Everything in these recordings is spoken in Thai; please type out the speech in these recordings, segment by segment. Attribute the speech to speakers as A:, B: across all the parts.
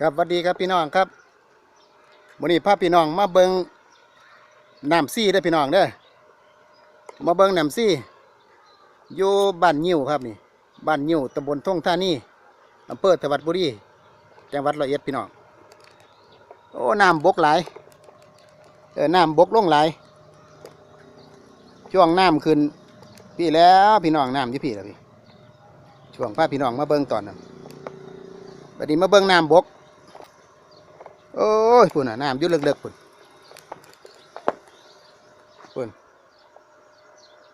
A: ครับสวัสดีครับพี่น้องครับวันนี้พาพี่น้องมาเบิงน้ำซี่เด้พี่น้องเด้อมาเบิงน้ำซี่อยู่บ้านยิ้วครับนี่บ้านยิ้วตำบลท่งท่านี่อำเภอธวัดบุรีจังหวัดร้อยเอ็ดพี่น้องโอ้น้ำบกหลายเออน้ำบกลงหลายช่วงน้ำขึ้นพี่แล้วพี่น้องน้ำยี่พี่แล้วพี่ช่วงพาพี่น้องมาเบิงตอนนั้นบัดนี้มาเบิงน้ำบก โอ้ยพุ่นน่ะน้ำยุ่เลิกๆพุ่นพุ่น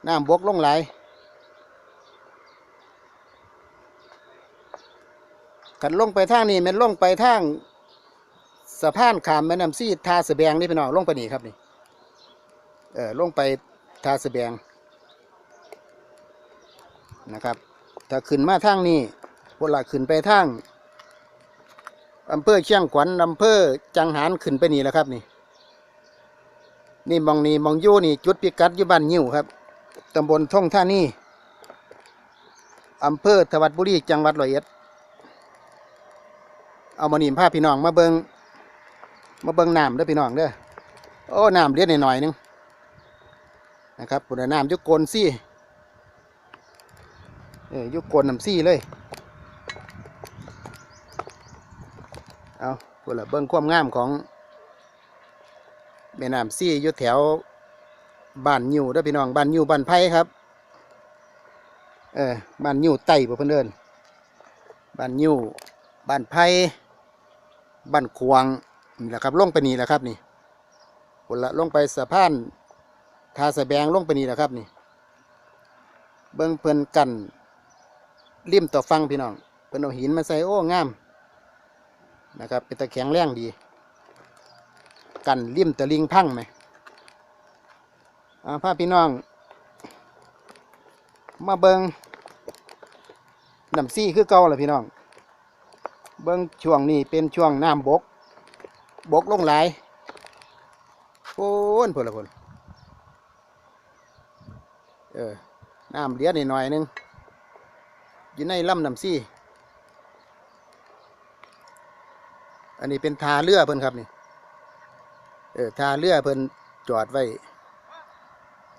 A: น้ำบกลงไหลขันลงไปทางนี้มันลงไปทางสะพานขามแม่น้ำซีทาสแบงนี่พี่น้องลงไปนี่ครับนี่เออลงไปทาสแบงนะครับ ถ้าขึ้นมาทางนี้พวกเราขึ้นไปทาง อำเภอเชียงขวัญอำเภอจังหารขึ้นไปนี่แหละครับนี่ นี่มองนี่มองยู่นี่ จุดพิกัดอยู่บ้านยิ้วครับตำบลท่องท่านี่อำเภอธวัดบุรีจังหวัดร้อยเอ็ดเอามานี่พาพี่น้องมาเบิงมาเบิงน้ำเด้อพี่น้องเด้อโอ้น้ำเลี้ยดหน่อยหนึงนะครับปุ่นน้ำยุกโกนซี่เอออยุกโกนน้ำซี่เลย เอาพุ่นละเบิ้งความงามของแม่น้ำซี่อยู่แถวบ้านยิวเด้อพี่น้องบ้านยิวบ้านไผ่ครับ เออบ้านยิวไต่บ่เพิ่นเดินบ้านยิวบ้านไผ่บ้านควงนี่แหละครับลงไปนี่แหละครับนี่พุ่นละลงไปสะพานทาสะแบงลงไปนี่แหละครับนี่ เบิ้งเพิ่นกันริมต่อฟังพี่น้องเพิ่นเอาหินมาใส่โอ้งาม นะครับ เป็นตะแข็งแรงดี กันริมตะลิงพังไหมอ่าพาพี่น้อง มาเบิงน้ำซี่คือเก่าแหละพี่น้อง เบิงช่วงนี้เป็นช่วงน้ำบก บกลงหลายโอ้นพนละพนเออ น้ำเลี้ยดหน่อยหนึ่งอยู่ในลำน้ำซี่ อันนี้เป็นทาเรือเพิ่นครับนี่เออทาเรือเพิ่นจอดไว้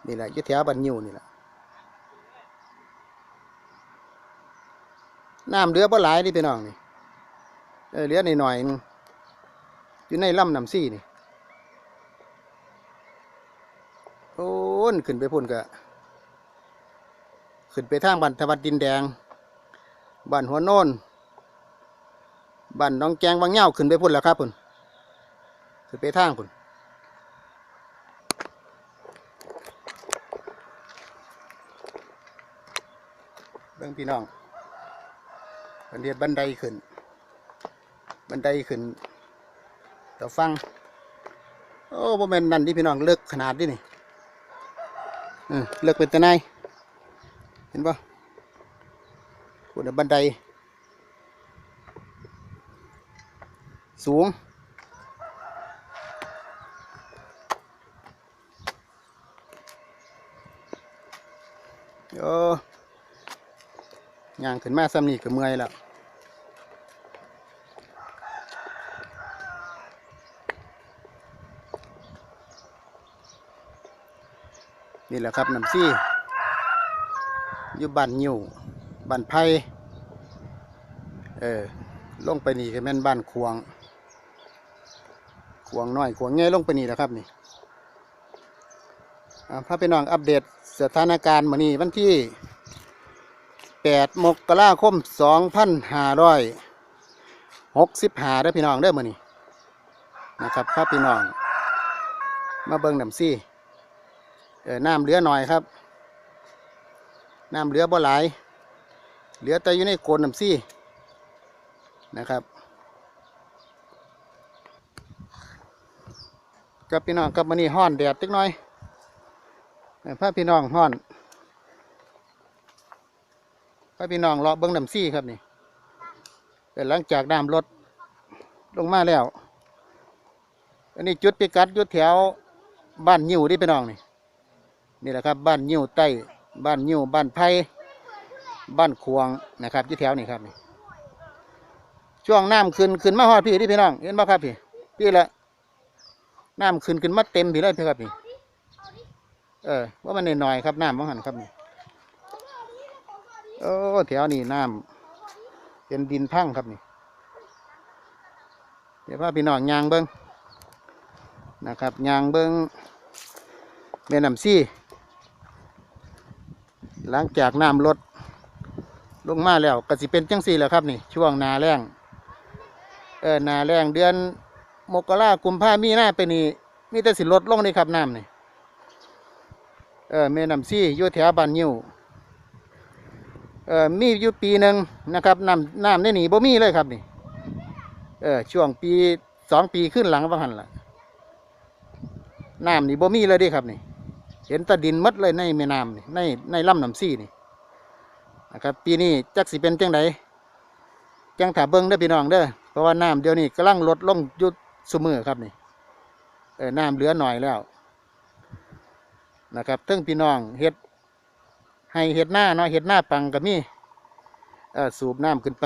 A: นี่แหละยึดแถวบันยิวนี่แหละน้ำเรือบ่หลายนี่พี่น้องนี่เออเรือหน่อยๆนึงอยู่ในลำน้ำซี่นี่โอ้นขึ้นไปพุ่นกะขึ้นไปทางบันทวัดดินแดงบ้านหัวโน่น บ้านน้องแกงบางเหย้าขึ้นไปพุ่นแล้วครับพุ่นขึ้นไปทางพุ่นเบิ่งพี่น้องบันเดียดบันไดขึ้น บันไดขึ้นต่อฟัง โอ้บ่แม่นนั่นที่พี่น้องเลิกขนาดนี้นี่เออเลิกเป็นตะไนายเห็นปะพุ่นบันได สูงโอ้ย่างขึ้นมาซ้ำนี่ก็เมื่อยแล้วนี่แหละครับน้ำซี่อยู่บ้านยิวบ้านไผ่เออลงไปนี่ก็แม่นบ้านควง ควงน้อยควงใหญ่ลงไปนี่แหละครับนี่อ่าพาไปน้องอัปเดตสถานการณ์มื้อนี้วันที่ 8 มกราคม 2565เด้พี่น้องเด้อมื้อนี้นะครับพาพี่น้อง มาเบิ่งน้ำซี่เออน้ำเหลือหน่อยครับน้ำเหลือบ่หลาย เหลือแต่อยู่ในโกนน้ำซี่นะครับ กับพี่น้องกับมันนี่ห้อนแดดจักน่อยให้พาพี่น้องห้อนพาพี่น้องเลาะเบิ้องน้ำซี่ครับนี่แต่หลังจากน้ำลดลงมาแล้ว อันนี้จุดพิกัดยุดแถวบ้านยิวที่พี่น้องนี่นี่แหละครับ บ้านยิวใต้บ้านยิวบ้านไผ่บ้านควงนะครับอยุดแถวนี่ครับนี่ช่วงน้ำขึ้นขึ้นมาฮอดพี่ที่พี่น้องเห็นบ่ครับพี่พี่ละ น้ำขึ้นขึ้นมาเต็มพี่เลยพี่ครับพี่เออว่ามันหน่อยๆครับน้ำมังหันครับนี่โอ้แถวนี้น้ำเป็นดินพังครับนี่เดี๋ยวพาพี่น้องยางเบิ้งนะครับยางเบิ้งแม่น้ำซี่หลังจากน้ำลดลงมาแล้วก็สิเป็นจังสี่แหละครับนี่ ช่วงนาแรงเออนาแรงเดือน มกรากุมภามีหน้าไปนี่มีแต่สิลดลงนี่ครับน้ำนี่เออแม่น้ำซี่อยู่แถวบ้านยิ้วเออมีอยู่ปีหนึ่งนะครับน้ำน้ำในนี่บ่มีเลยครับนี่เออช่วงปีสองปีขึ้นหลังว่าหันละน้ำนี่บ่มีเลยดิครับนี่เห็นตะดินหมดเลยในแม่น้ำนี่ในในลำน้ำซี่นี่นะครับปีนี้จักสิเป็นจังไดจังถาเบิ้งเด้อพี่น้องเด้อเพราะว่าน้ำเดี๋ยวนี้กำลังลดลงยุด สมือครับนี่เออน้ำเหลือหน่อยแล้ว นะครับเทั้งพี่น้องเห็ดให้เห็ดหน้าเนาะเห็ดหน้าปังก็มีเออสูบน้ำขึ้นไป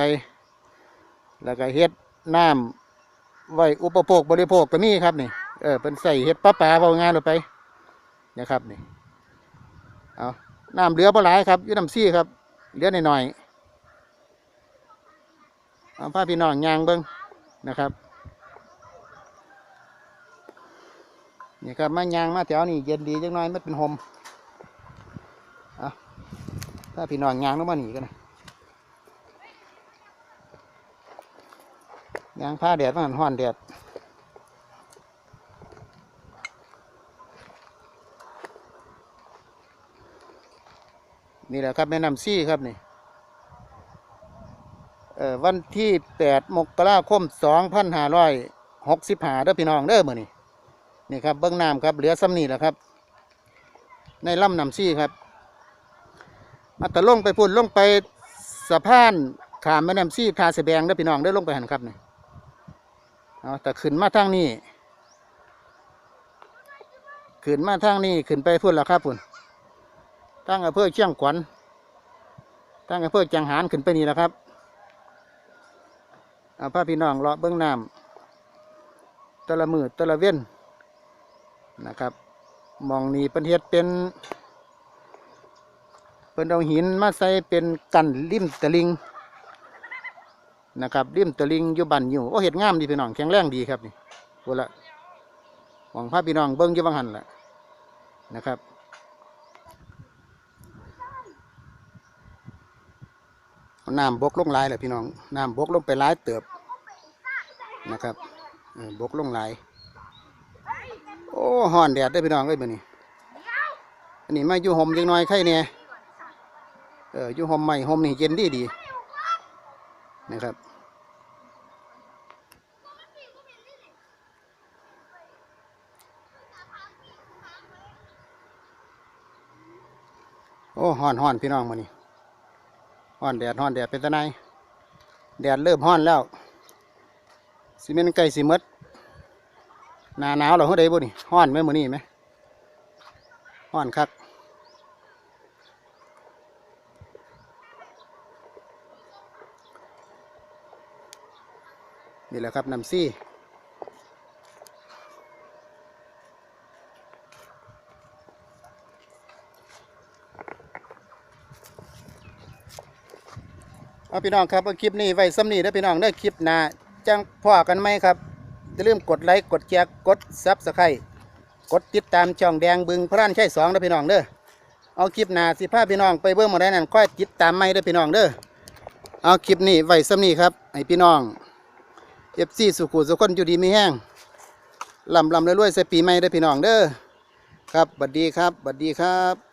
A: แล้วก็เห็ดน้ำไว้อุปโภคบริโภคก็มีครับนี่เออเป็นใส่เห็ดปลาปลาเอางานลงไปนะครับนี่เอาน้ำเหลือปลาหลายครับอยูน้ำซี่ครับเหลือหน่อยๆเอาผ้าพี่น้องยางเบิ้งนะครับ นี่ครับมายางมาแถวนี่เย็นดีจังน้อยมันเป็นหมเอาถ้าพี่น้องยางลงมาหนีกันนะยางผ้าแดดมันห้อนแดดนี่แหละครับแม่น้ำซี่ครับนี่เออวันที่แปดมกราคมสองพันห้าร้อยหกสิบห้าเด้อพี่น้องเด้อมื่อนี้ นี่ครับเบื้องน้ำครับ เหลือซ้ำนี่แหละครับ ในลำน้ำซี่ครับมาแต่ลงไปพุ่นลงไปสะพานขามแม่น้ำซี่ทาเสแบงเด้พี่น้องเด้ลงไปหันครับนี่เอาแต่ขึ้นมาทางนี้ขึ้นมาทางนี้ขึ้นไปพุ่นแล้วครับพุ่นตั้งอำเภอเชียงขวัญตั้งอำเภอจังหารขึ้นไปนี่แหละครับเอาพาพี่น้องเลาะเบื้องน้ำตะละมือตะละเว้น นะครับมองนี้เป็นเฮ็ดเป็นเป็นเอาหินมาใส่เป็นกันริมตะลิงนะครับริมตะลิงอยู่บันอยู่โอ้เห็ดงามดีพี่น้องแข็งแรงดีครับนี่พูดละหวังพาพี่น้องเบิ้งอยู่บางหันแหละนะครับน้ำบกลงลายแหละพี่น้องน้ำบกลงไปลายเติบนะครับบกลงลาย ห่อนแดดได้พี่น้องเอ้ยมื้อนี้อันนี้มาอยู่ห่มจังน้อยไข่เนี่ยเอออยู่ห่มใหม่ห่มนี่เย็นดีดีนะครับโอ้ห่อนห่อนพี่น้องมื้อนี้ฮ้อนแดดฮ้อนแดดเป็นตะไนแดดเริ่มฮ้อนแล้วสิเมนต์ไก่สิหมด หนาหนาวเราเฮ้ยได้บ่นี่ฮ้อนไหมมือนี้ไหมฮ้อนคักนี่แหละครับน้ำซี่เอาพี่น้องครับเอาคลิปนี้ไว้ซ้ำนี้เด้อพี่น้องเด้คลิปหน้าจังพ่อกันไหมครับ อย่าลืมกดไลค์กดแชร์กดซับสไครต์กดติดตามช่องแดงบึงพระรานใช่สองเด้พี่น้องเด้อเอาคลิปหนาสิพาพี่น้องไปเบิ่งมดได้นั่นค่อยติดตามไม่เด้พี่น้องเด้อเอาคลิปนี้ไว้ซ้ำนี้ครับให้พี่น้องเอฟซีสุขุสุขคนอยู่ดีไมีแห้งลำลำรวยๆใส่ปีใหม่เด้พี่น้องเด้อครับบัดดีครับบัดดีครับ